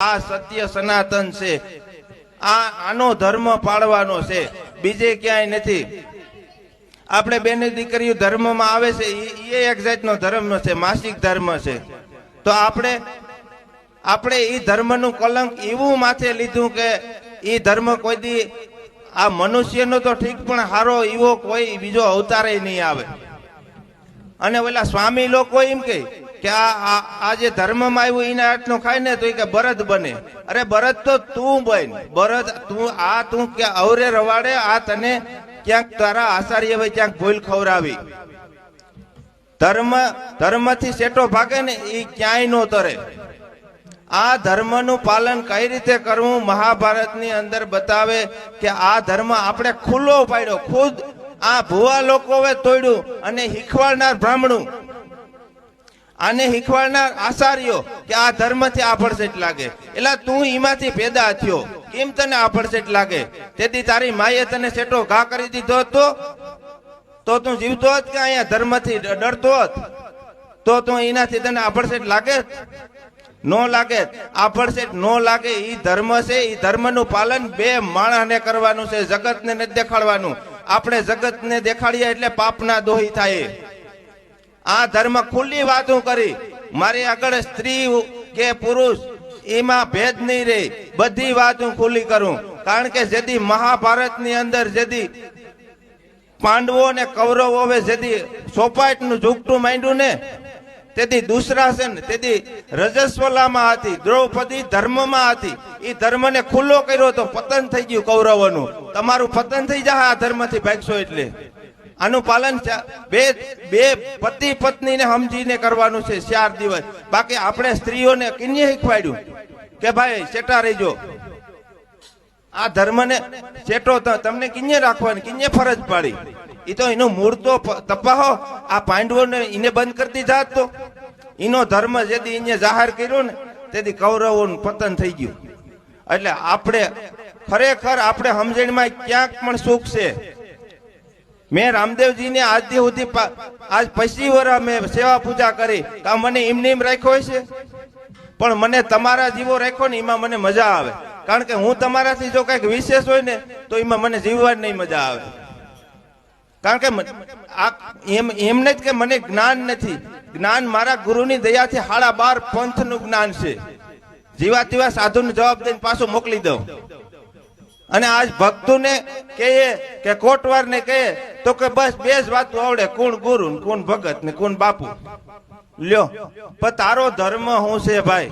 આ સત્ય સનાતન છે. આ આનો ધર્મ પાળવાનો છે. બીજે ક્યાંય નથી. આપણે બેને દીકરીઓ ધર્મમાં આવે છે એ એક જાતનો ધર્મ છે, માસિક ધર્મ છે. તો આપણે આપણે એ ધર્મનું કલંક એવું માથે લીધું કે એ ધર્મ કોઈ દી આ મનુષ્યનો તો ઠીક પણ હારો એવો કોઈ બીજો અવતારે નહીં આવે. અને ઓલા સ્વામી લોકો એમ કે કે આ આ- જે ધર્મમાં આવ્યું એના હાથનું ખાય ને તો એ કે બરદ બને. અરે બરદ તો તું બન. બરદ, તું આ તું કે અવરે રવાડે, આ તને ક્યાંક તારા આચાર્ય હોય ક્યાંક ભૂલ ખવડાવી. ધર્મ ધર્મથી સેટો ભાગે ને એ ક્યાંય નો તરે. આ ધર્મનું પાલન કઈ રીતે કરવું, મહાભારતની અંદર બતાવે કે આ ધર્મ આપણે ખુલ્લો પાડ્યો. ખુદ આ ભુવા લોકોએ તોડ્યું અને શીખવાડનાર બ્રાહ્મણું આને શીખવાડનાર આચાર્યો કે આ ધર્મથી આ પડસેટ લાગે. એટલે તું એમાંથી પેદા થયો. કેમ તને આ પડસેટ લાગે? તેથી તારી માએ તને સેટો ઘા કરી દીધો તો તો તું જીવતો હોત કે અહીંયા ધર્મથી ડરતો હોત? તો તું એનાથી તને આભડસેટ લાગે? નો લાગે. આભડસેટ નો લાગે. એ ધર્મ છે. એ ધર્મનું પાલન બે માણસને કરવાનું છે. જગતને નથી દેખાડવાનું. આપણે જગતને દેખાડીએ એટલે પાપના દોહી થાય. આ ધર્મ ખુલ્લી વાતો કરી. મારી આગળ સ્ત્રી કે પુરુષ, એમાં ભેદ નહીં રહે. બધી વાત ખુલ્લી કરું. કારણ કે જેથી મહાભારતની અંદર જેથી પાંડવો અને કૌરવો જેથી સોપાટનું ઝૂકટું માંડ્યું ને, તેથી દુસરાસન તેથી રજસ્વલામાં હતી, દ્રૌપદી ધર્મમાં હતી. એ ધર્મને ખુલ્લો કર્યો તો પતન થઈ ગયું કૌરવોનું. તમારું પતન થઈ જાય આ ધર્મથી ભાગશો એટલે. આનું પાલન બે બે પતિ પત્નીને સમજીને કરવાનું છે ચાર દિવસ. બાકી આપણે સ્ત્રીઓને કિન્ય શીખવાડ્યું કે ભાઈ સેટા રહીજો. આ ધર્મને ને ત- તમને કિન્ય રાખવાની, કિન્ય ફરજ પાડી. એ તો એનું મૂળ તો તપાહો. આ પાંડવોને એને બંધ કરતી જાત તો. એનો ધર્મ જેથી એને જાહેર કર્યો ને, તેથી કૌરવોનું પતન થઈ ગયું. એટલે આપણે ખરેખર આપણે સમજણમાં ક્યાંક પણ સુખ છે. મેં રામદેવજીને આજથી સુધી આજ પછી વર મેં સેવા પૂજા કરી. તો મને એમને એમ રાખ્યો છે પણ મને તમારા જીવો રાખ્યો ને એમાં મને મજા આવે. કારણ કે હું તમારાથી જો કંઈક વિશેષ હોય ને, તો એમાં મને જીવવાની નહીં મજા આવે. કારણ કે એમ એમને જ કે મને જ્ઞાન નથી. જ્ઞાન મારા ગુરુની દયાથી હાડા બાર પંથનું જ્ઞાન છે. જીવા તેવા સાધુને જવાબ દઈને પાછું મોકલી દઉં. અને આજ ભક્તોને કહીએ કે કોટવારને કહીએ તો કે બસ બે જ વાતો આવડે, કોણ ગુરુ ને કોણ ભગત ને કોણ બાપુ. લ્યો, પણ તારો ધર્મ શું છે ભાઈ?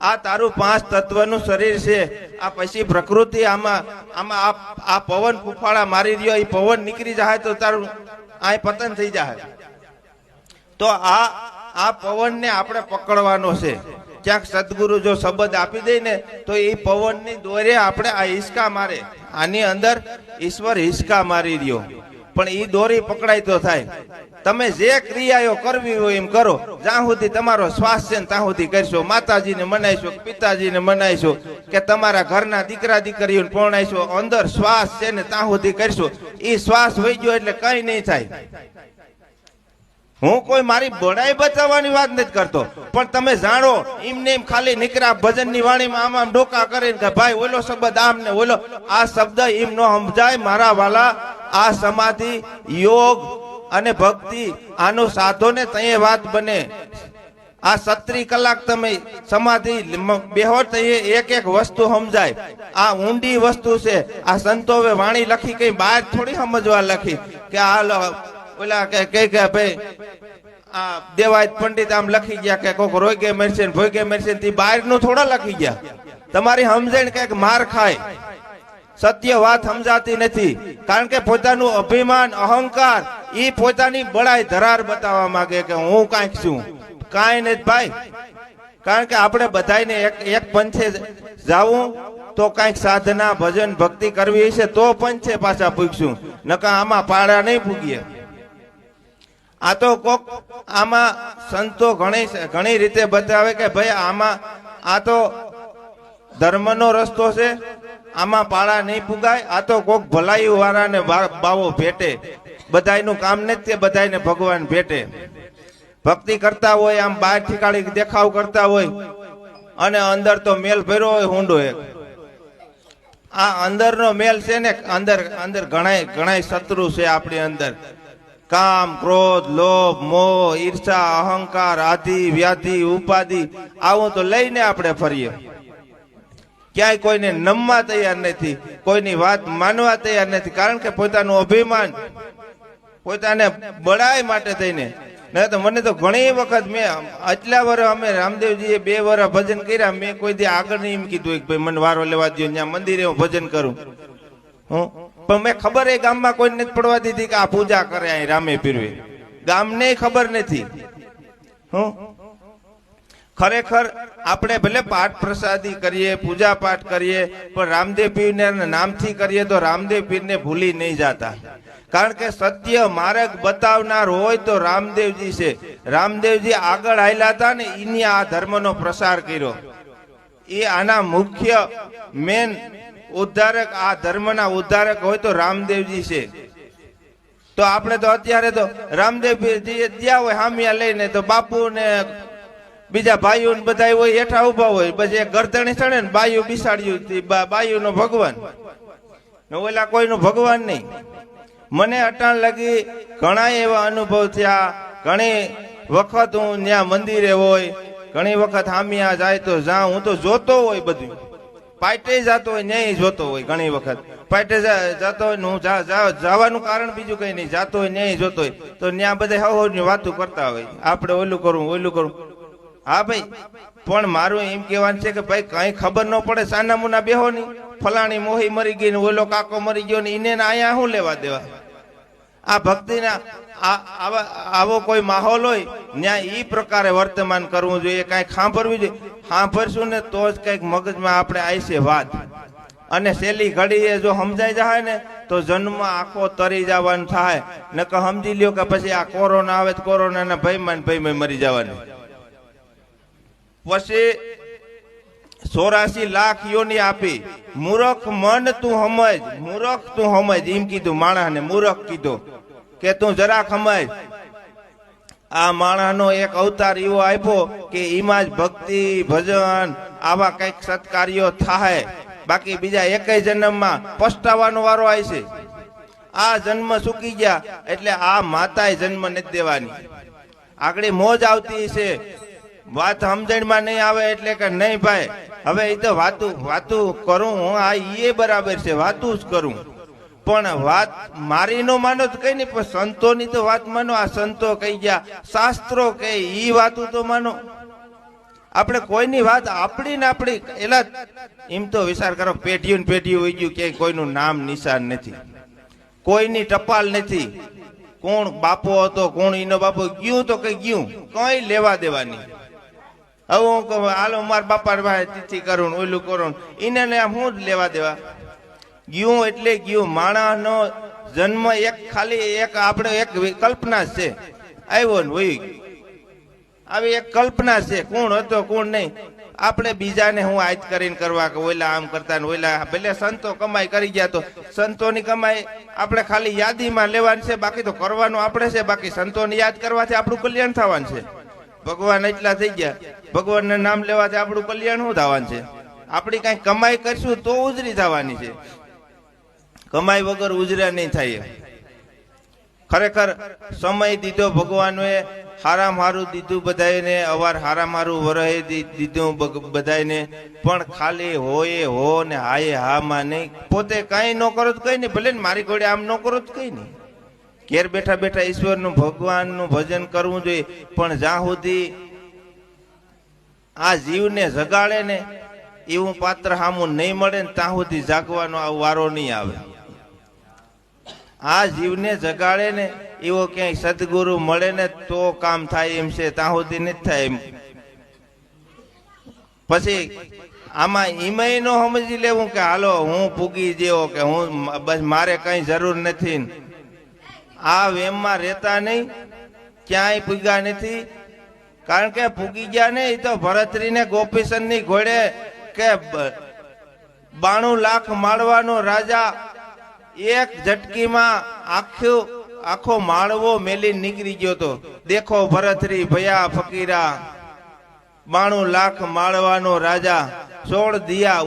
આ તારું પાંચ તત્વનું શરીર છે. આ પછી પ્રકૃતિ આમાં આમાં આ આ પવન ફૂફાળા મારી રહ્યો એ પવન નીકળી જાય તો તારું આ પતન થઈ જાય. તો આ આ પવનને આપણે પકડવાનો છે. ક્યાંક સદગુરુ જો શબ્દ આપી દે ને, તો એ પવનની દોરે આપણે આ હિસકા મારે. આની અંદર ઈશ્વર હિસકા મારી રહ્યો. પણ એ દોરી પકડાય તો થાય. તમે જે ક્રિયાઓ કરવી હોય એમ કરો. જ્યાં સુધી તમારો શ્વાસ છે ત્યાં સુધી કરશો. માતાજીને મનાઈશો, પિતાજીને મનાઈશો, કે તમારા ઘરના દીકરા દીકરીઓને પરણાઈશો. અંદર શ્વાસ છે ને ત્યાં સુધી કરશો. એ શ્વાસ વહી ગયો એટલે કઈ નહીં થાય. હું કોઈ મારી બડાઈ બચાવવાની વાત નથી કરતો. પણ તમે જાણો, એમને એમ ખાલી નીકળ્યા ભજનની વાણીમાં આમ આમ ડોકા કરીને કે ભાઈ ઓલો શબ્દ આમ ને ઓલો. આ શબ્દ એમ નો સમજાય મારા વાલા. આ સમાધિ, યોગ અને ભક્તિ, આનો સાધો ને તય વાત બને. આ સત્રી કલાક તમે સમાધિ બેહો તો એક એક વસ્તુ સમજાય. આ ઊંડી વસ્તુ છે. આ સંતોએ વાણી લખી, કઈ બહાર થોડી સમજવા લખી કે આ ઓલા કે કે કે ભાઈ, આ દેવાય પંડિત આમ લખી ગયા કે કોક રોગે મરશે ને ભોગે મરશે તે બહારનું થોડા લખી ગયા. તમારી સમજણ કંઈક માર ખાય. સત્ય વાત સમજાતી નથી. કારણ કે પોતાનું અભિમાન, અહંકાર એ પોતાની બળાઈ ધરાર બતાવવા માંગે કે હું કાંઈક છું. કાંઈ નથી ભાઈ. કારણ કે આપણે બધાને એક એક પંથે જાવું, તો કાંઈક સાધના, ભજન, ભક્તિ કરવી છે તો પંચે પાછા પૂછશું નકા આમાં પાડા નહીં પૂગીએ આ તો કોક આમાં સંતો ઘણી ઘણી રીતે બતાવે કે ભાઈ આમાં, આ તો ધર્મનો રસ્તો છે, આમાં પાળા નહીં પુગાય, આ તો કોક ભલાઈ વાળાને બાવો ભેટે. બધાયનું કામ નથી તે બધાયને ભગવાન ભેટે. ભક્તિ કરતા હોય, આમ બહાર ઠીકાડી દેખાવ કરતા હોય, અને અંદર તો મેલ ભર્યો હોય હુંડો એક. આ અંદરનો મેલ છે ને, અંદર અંદર ઘણાય ઘણાય શત્રુ છે આપણી અંદર. કામ, ક્રોધ, લોભ, મોહ, ઈર્ષા, અહંકાર, આધિ, વ્યાધિ, ઉપાધિ, આવું તો લઈને આપણે ફરીએ. ક્યાંય કોઈને નમવા તૈયાર નથી, કોઈની વાત માનવા તૈયાર નથી, કારણ કે પોતાનું અભિમાન, પોતાને બળાય માટે થઈને. નહીં તો મને તો ઘણી વખત મેં, આટલા વર્ષ અમે રામદેવજીએ બે વર્ષ ભજન કર્યા, મેં કોઈ દી આગળ નહીં એમ કીધું કે ભાઈ મને વારો લેવા દો ત્યાં મંદિરે હું ભજન કરું. હું પણ મેં ખબર એ ગામમાં કોઈ નથી પડવા દીધી કે આ પૂજા કરે અહીં રામે પીરવે. ગામને ખબર નથી. હું? ખરેખર આપણે ભલે પાઠ પ્રસાદી કરીએ, પૂજા પાઠ કરીએ, પણ રામદેવ પીરને નામથી કરીએ તો રામદેવ પીરને ભૂલી નહીં જાતા. કારણ કે સત્ય માર્ગ બતાવનાર હોય તો રામદેવજી છે. રામદેવજી આગળ આવેલા હતા ને એની આ ધર્મનો પ્રસાર કર્યો. એ આના મુખ્ય મેન ઉદ્ધારક, આ ધર્મના ઉદ્ધારક હોય તો રામદેવજી છે. તો આપણે તો અત્યારે તો રામદેવજી ત્યાં હોય હામિયા લઈને તો બાપુ ને બીજા ભાઈઓ બધા હોય હેઠા ઊભા હોય. પછી એક ગરદણી ચડે ને બાયુ બિસાડ્યું બાયુ નો ભગવાન. ઓલા કોઈનું ભગવાન નહીં. મને અટાણ લગી ઘણા એવા અનુભવ થયા. ઘણી વખત હું ત્યાં મંદિરે હોય, ઘણી વખત હામિયા જાય તો જા હું તો જોતો હોય બધું. પાટે જતો હોય ન્યાય જોતો હોય ઘણી વખત. પાટે જતો હોય હું જવાનું કારણ બીજું કઈ નહીં. જતો હોય ન્યાય જોતો હોય. તો ત્યાં બધા હવ હવની વાતો કરતા હોય. આપણે ઓલું કરું ઓલું કરું. હા ભાઈ, પણ મારું એમ કહેવાનું છે કે ભાઈ, કઈ ખબર ન પડે સાના મુના બેહો ની ફલાણી મોહી મરી ગઈ ને ઓલો કાકો મરી ગયો ને એને અહીંયા શું લેવા દેવા? આ ભક્તિના આવો કોઈ માહોલ હોય ત્યાં ઈ પ્રકારે વર્તમાન કરવું જોઈએ કાંઈક સાંભળવું જોઈએ. સાંભળશું ને તો જ કંઈક મગજમાં આપણે આવીશે વાત. અને છેલ્લી ઘડીએ જો સમજાઈ જાય ને, તો જન્મ આખો તરી જવાનું થાય. નકર સમજી લ્યો કે પછી આ કોરોના આવે તો કોરોનાના ભયમાં ને ભયમાં મરી જવાનું. પછી ચોરાશી લાખ યોની આપી. મૂરખ મન તું સમજ મૂરખ તું સમજ એમ કીધું માણસને, મૂરખ કીધું. કે તું જરા સમજ આ માણસનો એક અવતાર એવો આપ્યો કે એમાં જ ભક્તિ, ભજન, આવા કંઈક સત્કાર્યો થાય. બાકી બીજા એકેય જન્મમાં પસ્તાવાનો વારો આવશે આ જન્મ સુકી ગયા એટલે આ માતાએ જન્મ નથી દેવાની. આગળ મોજ આવતી છે. વાત સમજણમાં નહીં આવે એટલે કે નહીં ભાઈ, હવે એ તો વાતું વાતું કરું, હું આ એ બરાબર છે, વાતું જ કરું. પણ વાત મારી નો માનો તો કઈ નહીં, પણ સંતોની તો વાત માનો. આ સંતો કહી ગયા? શાસ્ત્રો કે ઈ વાતું તો માનો. આપણે કોઈની વાત આપણી ને આપણી, એલા એમ તો વિચાર કરો પેઢીઓ ને પેઢીઓ હોય ગયું ક્યાંય કોઈનું નામ નિશાન નથી. કોઈની ટપાલ નથી. કોણ બાપો હતો, કોણ એનો બાપો, ગયું તો કઈ ગયું. કઈ લેવા દેવાની. હવે હું કહું, હાલો, મારા બાપા તિથિ કરું ઓલું કરું એને હું જ લેવા દેવા. ગયું એટલે ગયું. માણસનો જન્મ એક ખાલી એક આપણે એક કલ્પના છે. આવ્યો ને વહી આવી એક કલ્પના છે. કોણ હતો, કોણ નહીં. આપણે બીજાને હું આજ કરીને કરવા કે ઓલા આમ કરતા ને ઓલા, ભલે સંતો કમાઈ કરી ગયા તો સંતોની કમાઈ આપણે ખાલી યાદીમાં લેવાની છે, બાકી તો કરવાનું આપણે છે, બાકી સંતોને યાદ કરવાથી આપણું કલ્યાણ થવાનું છે. ભગવાન એટલા થઈ ગયા. ભગવાનના નામ લેવાથી આપણું કલ્યાણ શું થવાનું છે? આપણી કઈ કમાઈ કરશું તો ઉજરી થવાની છે. કમાઈ વગર ઉજરા નહીં થાય ખરેખર સમય દીધો ભગવાનએ, હારામ હારું દીધું બધાને અવાર હારામ હારું વરહે દીધું બધાને પણ ખાલી હોય હો ને હાય હા માં નહીં. પોતે કઈ ન કરો તો કઈ નહીં, ભલે ને મારી ઘોડે આમ ન કરો તો કઈ નહીં. ઘેર બેઠા બેઠા ઈશ્વરનું ભગવાનનું ભજન કરવું જોઈએ, પણ જ્યાં સુધી આ જીવને જગાડે ને એવું પાત્ર સામું નહીં મળે ને ત્યાં સુધી જાગવાનો આ વારો નહીં આવે. આ જીવને જગાડે ને એવો ક્યાંય સદગુરુ મળે ને તો કામ થાય એમ છે, ત્યાં સુધી નથી થાય એમ. પછી આમાં ઈમય નો સમજી લેવું કે હાલો, હું ભૂગી જેવો કે હું બસ મારે કઈ જરૂર નથી. આ વેમમાં રહેતા નહીં, ક્યાંય પૂગ્યા નથી. કારણ કે પૂગી ગયા ને એ તો ભરતરીને ગોપીચંદની ઘોડે કે બાણું લાખ માળવાનો રાજા એક ઝટકીમાં આખો આખો માળવો મેલી નીકળી ગયો તો દેખો ભરતરી, ભયા, ફકીરા, બાણું લાખ માળવાનો રાજા, સોળ દિયા